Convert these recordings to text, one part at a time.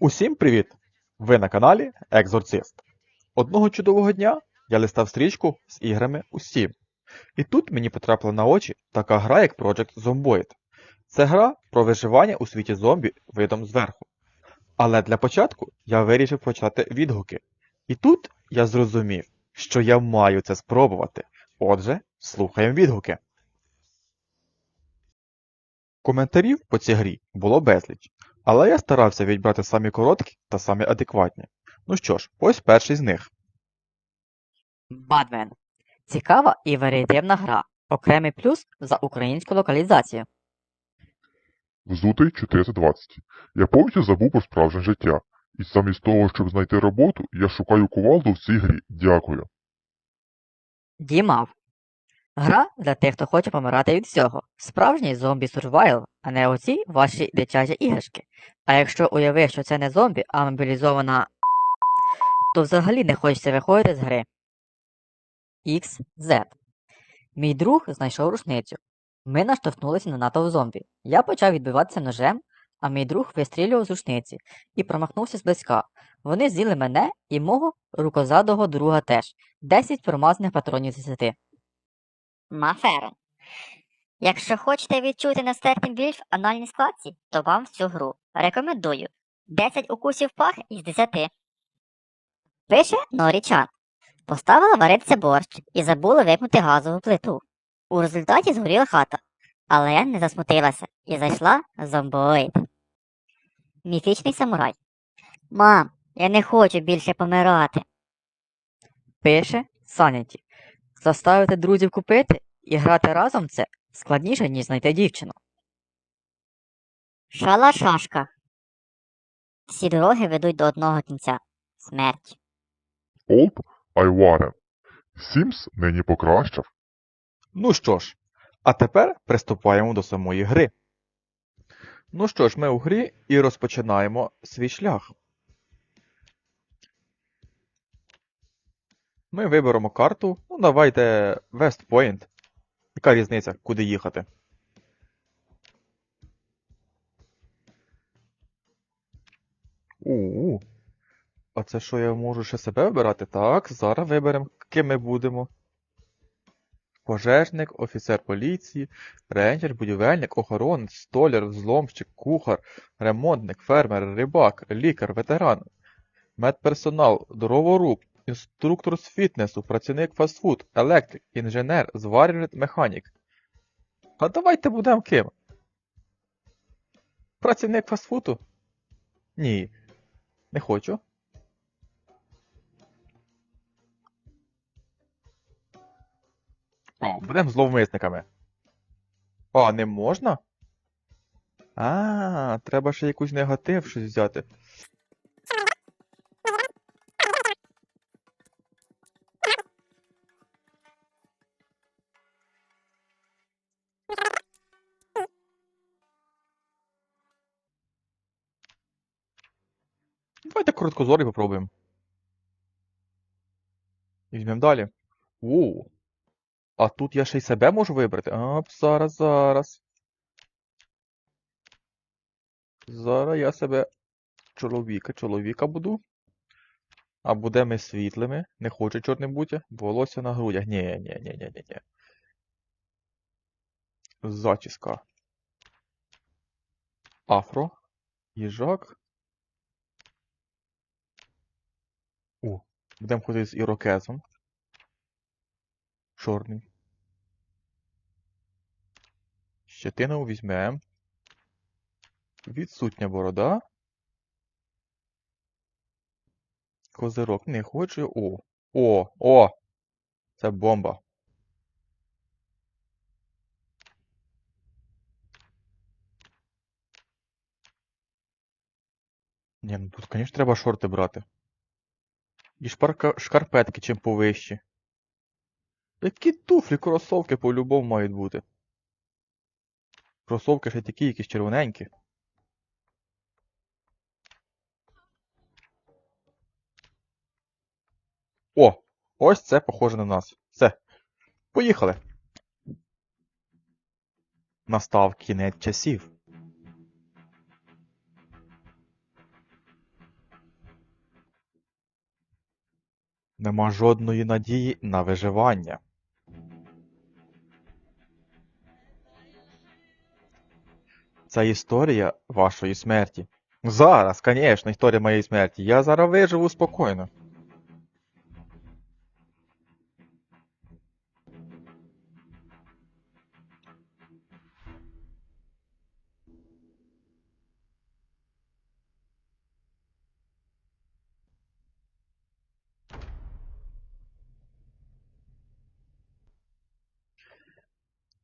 Усім привіт! Ви на каналі Екзорцист. Одного чудового дня я листав стрічку з іграми у Steam. І тут мені потрапила на очі така гра, як Project Zomboid. Це гра про виживання у світі зомбі видом зверху. Але для початку я вирішив почати відгуки. І тут я зрозумів, що я маю це спробувати. Отже, слухаємо відгуки. Коментарів по цій грі було безліч, але я старався відбрати самі короткі та самі адекватні. Ну що ж, ось перший з них. Бадмен. Цікава і варіативна гра. Окремий плюс за українську локалізацію. Взутий 420. Я повністю забув про справжнє життя. І замість того, щоб знайти роботу, я шукаю кувалду в цій грі. Дякую. Дімав. Гра для тих, хто хоче помирати від всього. Справжній зомбі сурвайл, а не оці ваші дитячі іграшки. А якщо уявив, що це не зомбі, а мобілізована, то взагалі не хочеться виходити з гри. XZ. Мій друг знайшов рушницю. Ми наштовхнулися на натовп зомбі. Я почав відбиватися ножем, а мій друг вистрілював з рушниці і промахнувся зблизька. Вони з'їли мене і мого рукозадого друга теж. 10 промазаних патронів з 10. Маферон. Якщо хочете відчути нестерпний біль в анальній складці, то вам в цю гру рекомендую 10 укусів пах із 10. Пише Норічан. Поставила варитися борщ і забула випнути газову плиту. У результаті згоріла хата, але я не засмутилася і зайшла зомбоїд. Міфічний самурай. Мам, я не хочу більше помирати. Пише Саніті. Заставити друзів купити і грати разом це складніше, ніж знайти дівчину. Шалашашка. Всі дороги ведуть до одного кінця смерть. Олд Айварен. Сімс нині покращав. Ну що ж, а тепер приступаємо до самої гри. Ну що ж, ми у грі і розпочинаємо свій шлях. Ми виберемо карту. Ну, давайте West Point. Яка різниця, куди їхати? У. А це що я можу ще себе вибирати? Так, зараз виберемо, ким ми будемо. Пожежник, офіцер поліції, рейнджер, будівельник, охоронець, столяр, взломщик, кухар, ремонтник, фермер, рибак, лікар, ветеран, медперсонал, дроворуб, інструктор з фітнесу, працівник фастфуд, електрик, інженер, зварювальник, механік. А давайте будемо ким? Працівник фастфуду? Ні. Не хочу. О, будемо зловмисниками. А, не можна? А, треба ще якусь негатив щось взяти. Давайте короткозорий попробуємо. І візьмемо далі. У. А тут я ще й себе можу вибрати. А, зараз, зараз. Зараз я себе чоловіка, чоловіка буду. А будемо ми світлими. Не хочу чорним бути. Волосся на грудях. Ні, ні, ні, ні, ні, ні. Зачіска. Афро. Їжак. О, будемо ходити з ірокезом. Чорний. Щетину візьмемо. Відсутня борода. Козирок не хочу. О! О! О! Це бомба. Ні, ну тут, звісно, треба шорти брати. І шпарка... шкарпетки чим повищі. Які туфлі, кросовки по-любому мають бути. Кросовки ще такі, якісь червоненькі. О! Ось це похоже на нас. Все. Поїхали. Настав кінець часів. Нема жодної надії на виживання. Це історія вашої смерті. Зараз, звісно, історія моєї смерті. Я зараз виживу спокійно.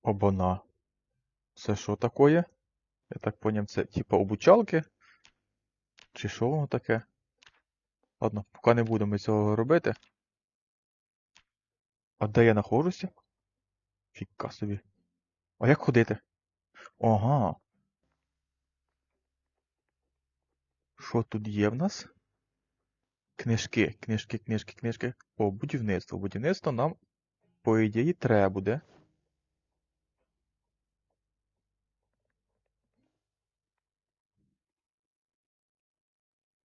Обана. Це що такое? Я так поняв, це типа обучалки? Чи що воно таке? Ладно, поки не будемо цього робити. А де я знаходжуся? Фіка собі. А як ходити? Ага. Що тут є в нас? Книжки, книжки, книжки, книжки. О, будівництво. Будівництво нам, по ідеї, треба буде.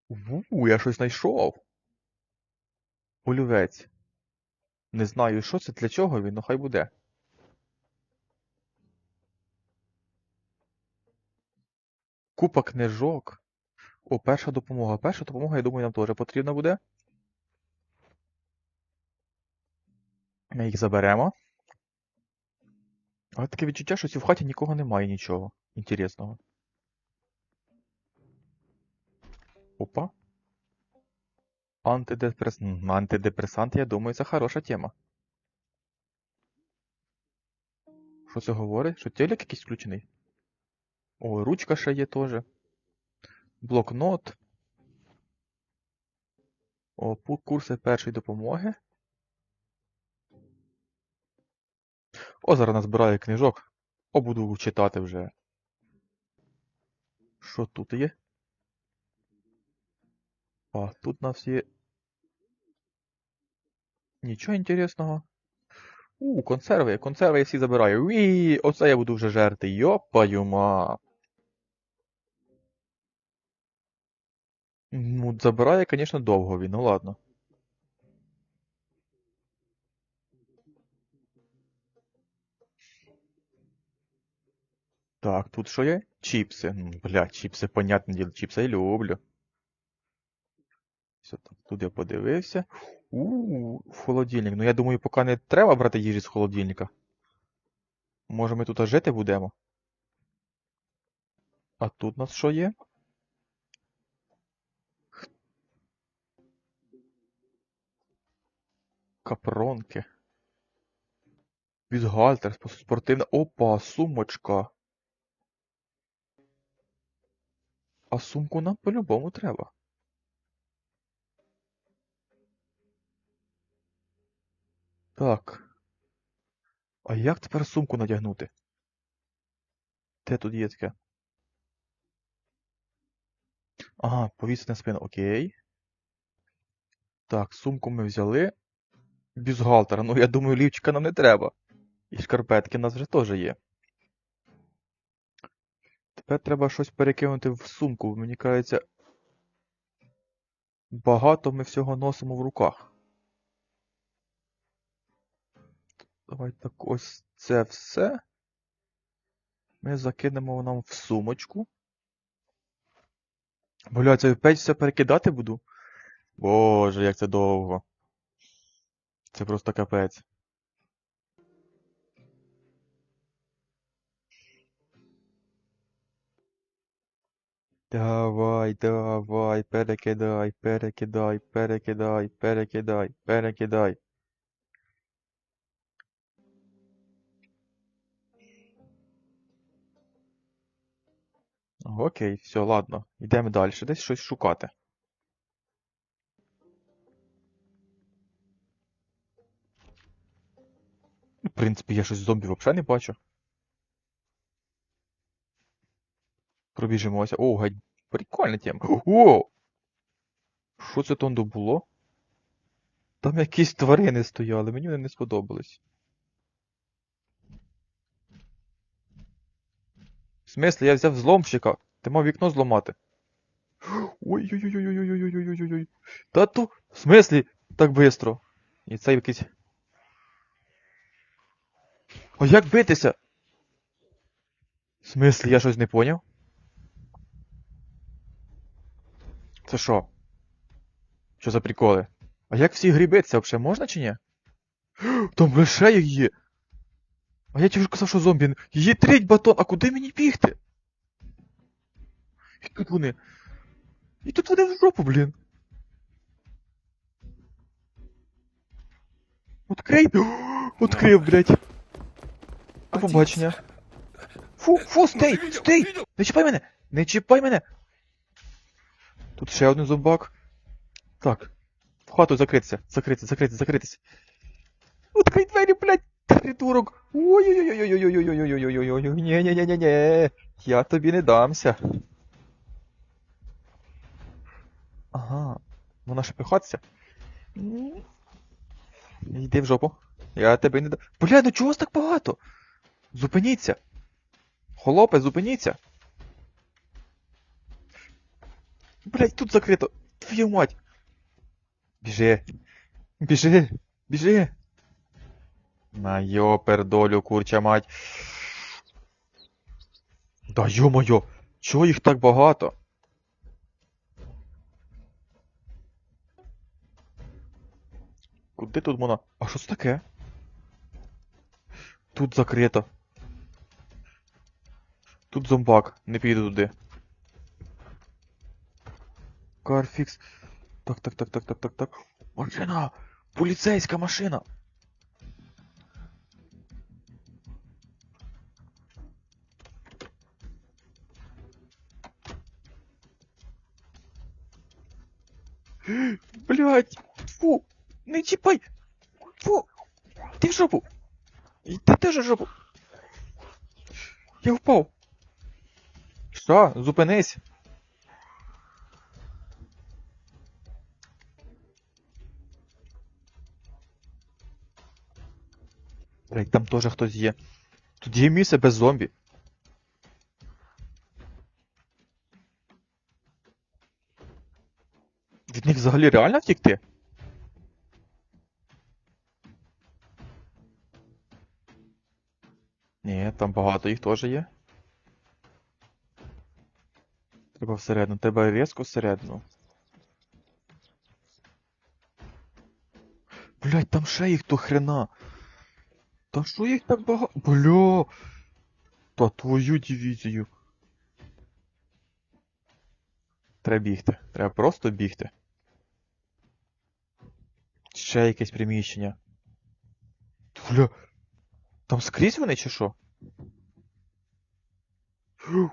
Ву, я щось знайшов. Олівець. Не знаю, що це, для чого він, ну хай буде. Купа книжок. О, перша допомога. Перша допомога, я думаю, нам теж потрібна буде. Ми їх заберемо. Але таке відчуття, що в хаті нікого немає нічого інтересного. Опа. Антидепрес... Антидепресант, я думаю, це хороша тема. Що це говорить? Що телек якийсь включений? О, ручка ще є теж. Блокнот. О, курси першої допомоги. О, зараз назбираю книжок. О, буду читати вже. Що тут є? А, тут у нас є. Нічого інтересного. У, консерви, консерви я всі забираю. Уі, оце я буду вже жерти. Йопаю ма. Ну, забирає, звісно, довго він, ну ладно. Так, тут що є? Чіпси. Бля, чіпси, понятне діло, чіпси я люблю. Все, так, тут я подивився. У, холодильник. Ну я думаю, поки не треба брати їжі з холодильника. Може ми тут жити будемо? А тут у нас що є? Капронки. Бюстгальтер, спортивна. Опа, сумочка. А сумку нам по-любому треба. Так. А як тепер сумку надягнути? Де тут є таке? Ага, повісити на спину. Окей. Так, сумку ми взяли. Бюстгальтер. Ну, я думаю, лівчика нам не треба. І шкарпетки у нас вже теж є. Тепер треба щось перекинути в сумку. Мені кажеться, багато ми всього носимо в руках. Давай так ось це все. Ми закинемо нам в сумочку. Бля, це опять все перекидати буду? Боже, як це довго. Це просто капець. Давай, давай, перекидай, перекидай, перекидай, перекидай, перекидай. Окей, все, ладно. Йдемо далі. Десь щось шукати. В принципі, я щось зомбі взагалі не бачу. Пробіжимося. О, геть. Прикольна тема. О! Що це тондо було? Там якісь тварини стояли, мені вони не сподобались. В смислі, я взяв зломщика. Ти мав вікно зламати. Ой-ой-ой-ой-ой-ой-ой-ой-ой-ой. Та ту. В смислі, так бистро. І це якийсь. А як битися? В смислі, я щось не поняв? Це що? Що за приколи? А як всі грі битися, взагалі можна чи ні? Там лише їх є. А я ті вже казав, що зомбі. Її тріть батон, а куди мені бігти? І тут вони. І тут вони в жопу, блін. Открий! Открив, блядь. До побачення. Фу, фу, стей, стей! Не чіпай мене! Не чіпай мене! Тут ще один зомбак. Так. В хату закритися, закритися, закритися, закритися. Открий двері, блядь! Придурок! Ой-ой-ой-ой-ой-ой-ой-ой-ой-ой-ой-ой-ой-ой-ой, На йопер долю, курча мать. Да йо-моє, чого їх так багато? Куди тут можна? А що це таке? Тут закрито. Тут зомбак, не піду туди. Карфікс. Так, так, так, так, так, так, так. Машина! Поліцейська машина! Блять! Фу! Не чіпай! Фу! Ти в жопу! І Ти теж в жопу! Я впав! Що? Зупинись! Блять, там теж хтось є. Тут є місце без зомбі. Від них взагалі реально втікти? Ні, там багато їх теж є. Треба всередину, треба різко всередину. Блять, там ще їх до хрена. Та що їх так багато? Бля. Та твою дивізію. Треба бігти. Треба просто бігти. Ще якесь приміщення. Бля. Там скрізь вони чи що?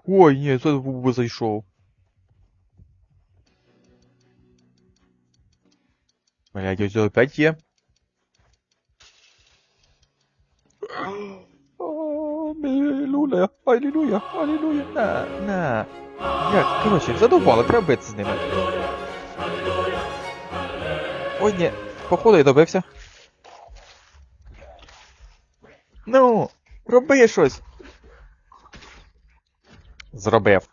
Ой, ні, це був би зайшов. Блядь, ось опять є. Аллилуйя, аллилуйя, аллилуйя, на, на. Я, коротше, задовбали, треба битися з ними. Ой, ні, походу я добився. Ну, роби щось. Зробив.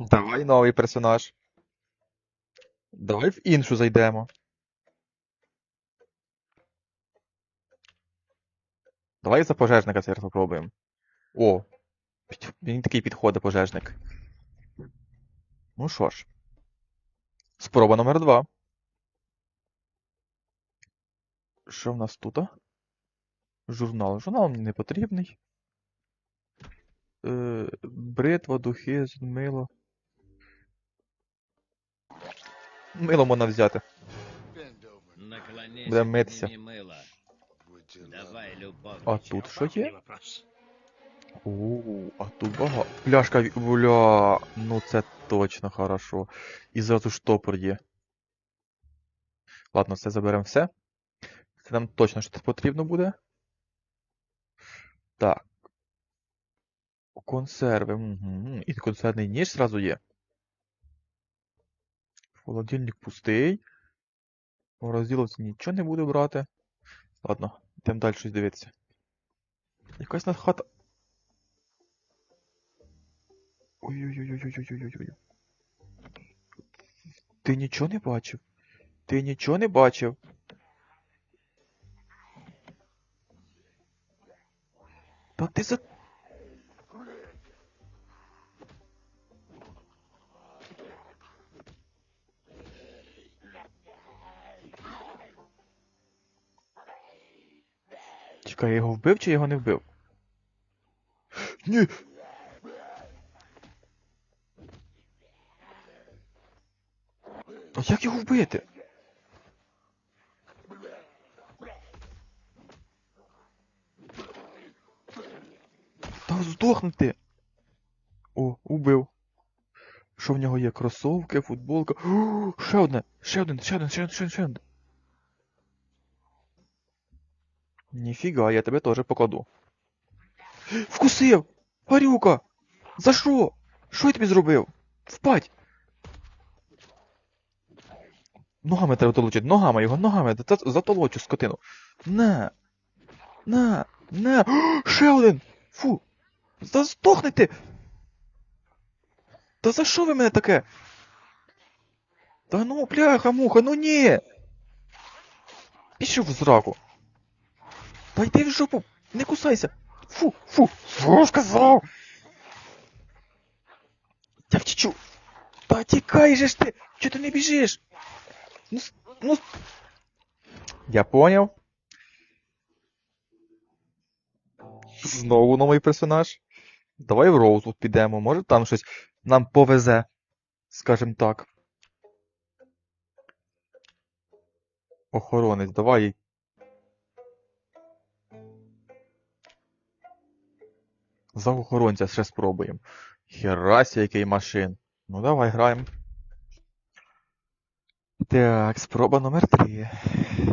Давай новий персонаж. Давай в іншу зайдемо. Давай за пожежника зараз попробуємо. О, він такий підходить пожежник. Ну що ж. Спроба номер два. Що в нас тут? Журнал. Журнал мені не потрібний. Е, бритва, духи, мило. Мило можна взяти. Давай, любовь. А тут що є? О, а тут багато. Пляшка, бля, ну це точно хорошо. І зразу штопор є. Ладно, це заберемо все. Це нам точно щось потрібно буде. Так. Консерви. Угу. І консервний ніж зразу є. Холодильник пустий. У розділовці нічого не буду брати. Ладно, йдемо далі щось дивитися. Якась нас хата. Ой-ой-ой-ой-ой-ой-ой-ой. Ти нічого не бачив? Ти нічого не бачив? Та ти за. Чекай, я його вбив чи його не вбив? Ні. Як його вбити? Та здохнути. О, убив. Що в нього є? Кросовки, футболка. О, ще одне, ще один, ще один, ще один, ще один, ще один. Ніфіга, я тебе теж покладу. Вкусив! Парюка! За що? Що я тобі зробив? Впать! Ногами треба толочити, ногами його, ногами, затолочу скотину. На! На! На! О, ще один! Фу! Застохнете! Та за що ви мене таке? Та ну, бляха, муха, ну ні! Пішов в зраку. Та йди в жопу, не кусайся. Фу, фу, фу, сказав. Я втічу. Та тікай же ж ти, чого ти не біжиш? Ну, ну... Я поняв. Знову новий персонаж. Давай в Роузвуд підемо, може там щось нам повезе, скажем так. Охоронець, давай. За охоронця ще спробуємо. Херася, який машин. Ну давай граємо. Так, спроба номер три.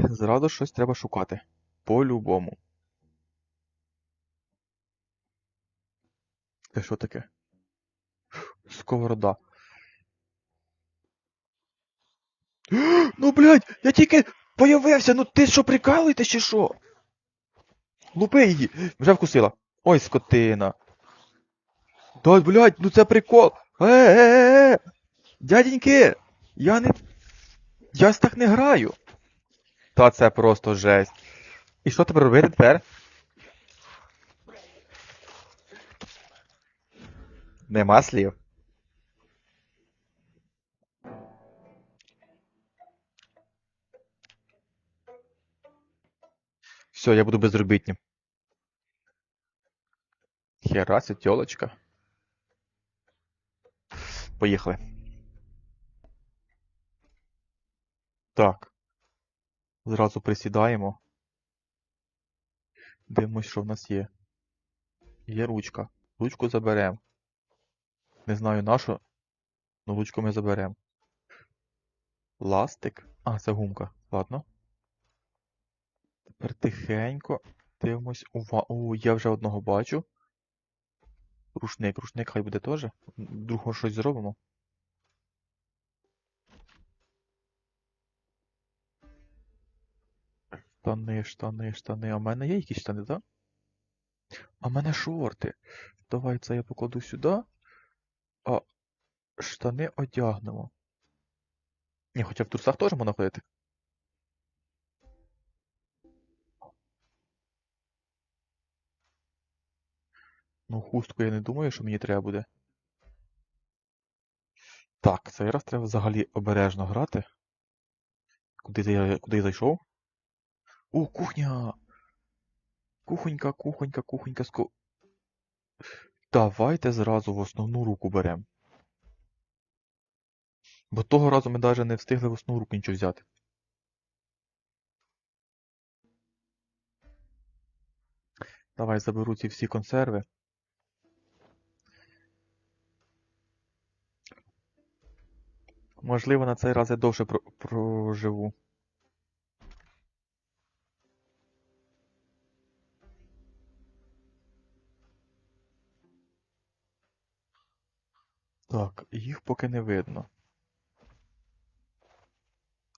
Зразу щось треба шукати. По-любому. Це що таке? Сковорода. Ну, блядь, я тільки появився, ну ти що прикалуєте чи що? Лупи її, вже вкусила. Ой, скотина. Та, блядь, ну це прикол. Е-е-е! Дяденьки, я не. Я ж так не граю. Та це просто жесть. І що тепер робити тепер? Нема слів. Все, я буду безробітнім. Херася, тёлочка. Поїхали. Так. Зразу присідаємо. Дивимось, що в нас є. Є ручка. Ручку заберемо. Не знаю на що, но ручку ми заберемо. Ластик. А, це гумка. Ладно. Тепер тихенько дивимось. Ува... О, я вже одного бачу. Рушник, рушник хай буде теж. Другого щось зробимо. Штани, штани, штани. А в мене є якісь штани, так? А в мене шорти. Давай це я покладу сюди. А штани одягнемо. Ні, хоча в трусах теж можна ходити. Ну, хустку я не думаю, що мені треба буде. Так, цей раз треба взагалі обережно грати. Куди я, куди я зайшов? О, кухня! Кухонька, кухонька, кухонька, ско... Давайте зразу в основну руку беремо. Бо того разу ми навіть не встигли в основну руку нічого взяти. Давай заберу ці всі консерви. Можливо, на цей раз я довше про- проживу. Так, їх поки не видно.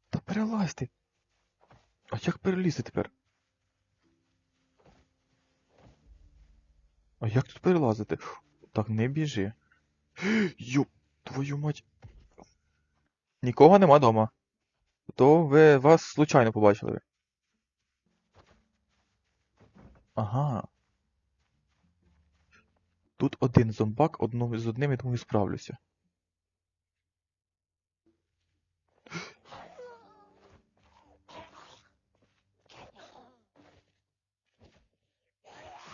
Та перелазь ти. А як перелізти тепер? А як тут перелазити? Так, не біжи. Йоп, твою мать. Нікого нема дома. То ви вас случайно побачили. Ага. Тут один зомбак, одному з одним я думаю справлюся.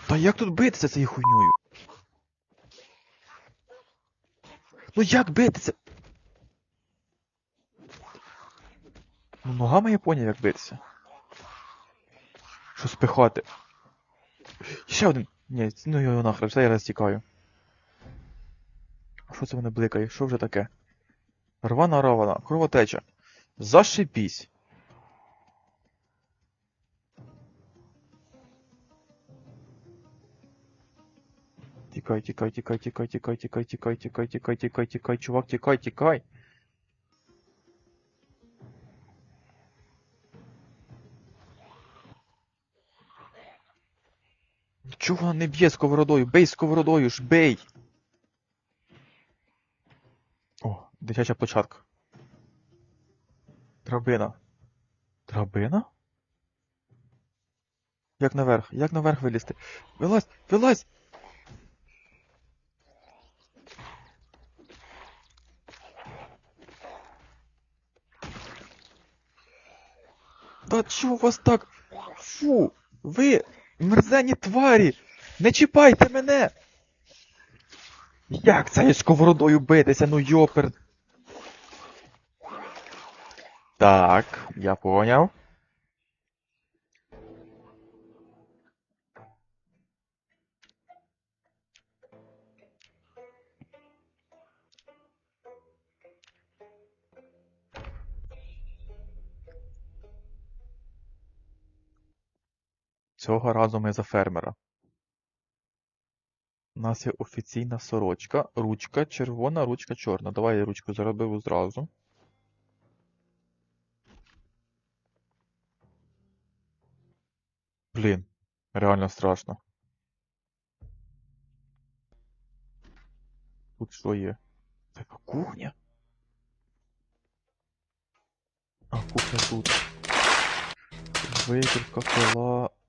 Та як тут битися цією хуйньою? Ну як битися? Ну ногами я поняв, як битися. Що спихати? Ще один. Ні, ну його нахрен, все я раз тікаю. А що це мене бликає? Що вже таке? Рвана равана, кровотеча. Зашипісь. Тікай, тікай, тікай, тікай, тікай, тікай, тікай, тікай, тікай, тікай, тікай, чувак, тікай, тікай. Чого не б'є сковородою? Бей сковородою ж, бей! О, дитяча площадка. Драбина. Драбина? Як наверх? Як наверх вилізти? Вилазь! Вилазь! Та чого у вас так? Фу! Ви мерзені тварі! Не чіпайте мене! Як це із сковородою битися, ну йопер? Так, я поняв. Цього разу ми за фермера. У нас є офіційна сорочка, ручка червона, ручка чорна. Давай я ручку заробив зразу. Блін, реально страшно. Тут що є? Це кухня? А, кухня тут. Викрутка, кола.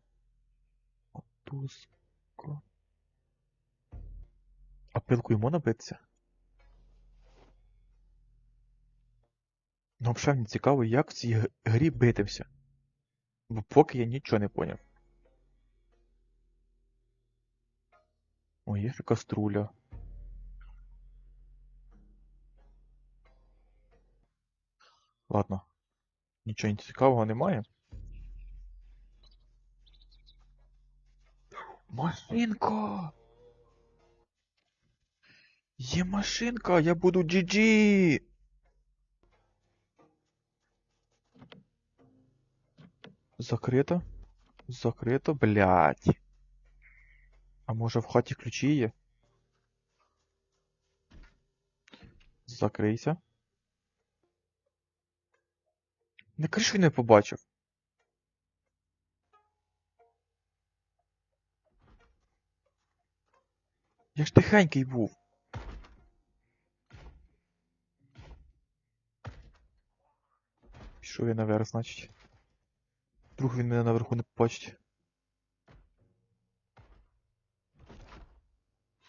Мотузка. А пилкою можна битися? Ну, взагалі мені цікаво, як в цій грі битимся. Бо поки я нічого не поняв. О, є ще каструля. Ладно. Нічого цікавого немає. Машинка! Є машинка, я буду GG! Закрито? Закрито, блядь. А може в хаті ключі є? Закрийся. Не кришу не побачив. Я ж тихенький був. Пішов я наверх, значить. Вдруг він мене наверху не побачить.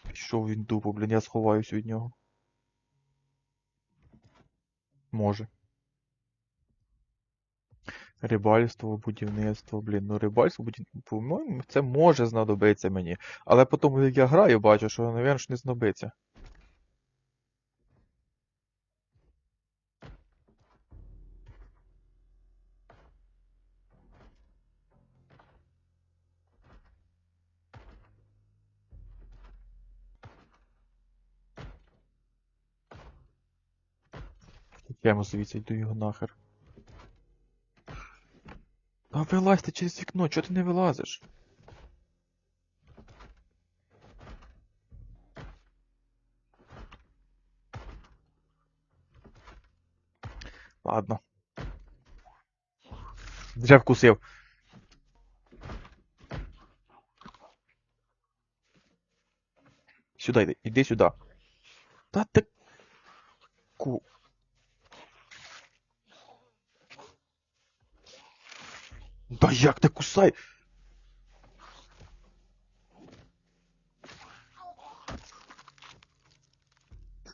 Пішов він дупо, блін, я сховаюсь від нього. Може. Рибальство, будівництво, блін, ну рибальство, будівництво, по-моєму, це може знадобиться мені. Але потім, як я граю, бачу, що, навірно, ж не знадобиться. Прямо звідси йду його нахер. Вилазь ти через вікно, чого ти не вилазиш? Ладно. Вже вкусив. Сюди йди, іди сюди. Та ти. Ку. Да як ти кусай?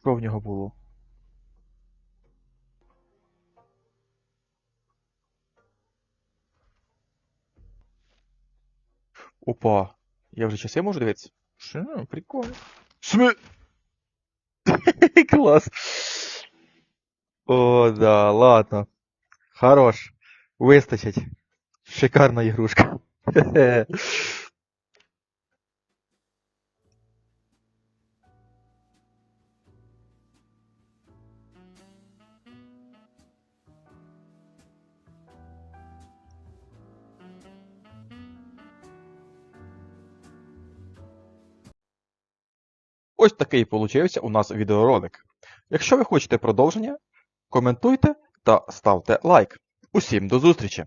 Що в нього було? Опа. Я вже часи можу дивитися? Що, прикольно. Сме... Клас. О, да, ладно. Хорош. Вистачить. Шикарна ігрушка. Ось такий получився у нас відеоролик. Якщо ви хочете продовження, коментуйте та ставте лайк. Усім до зустрічі!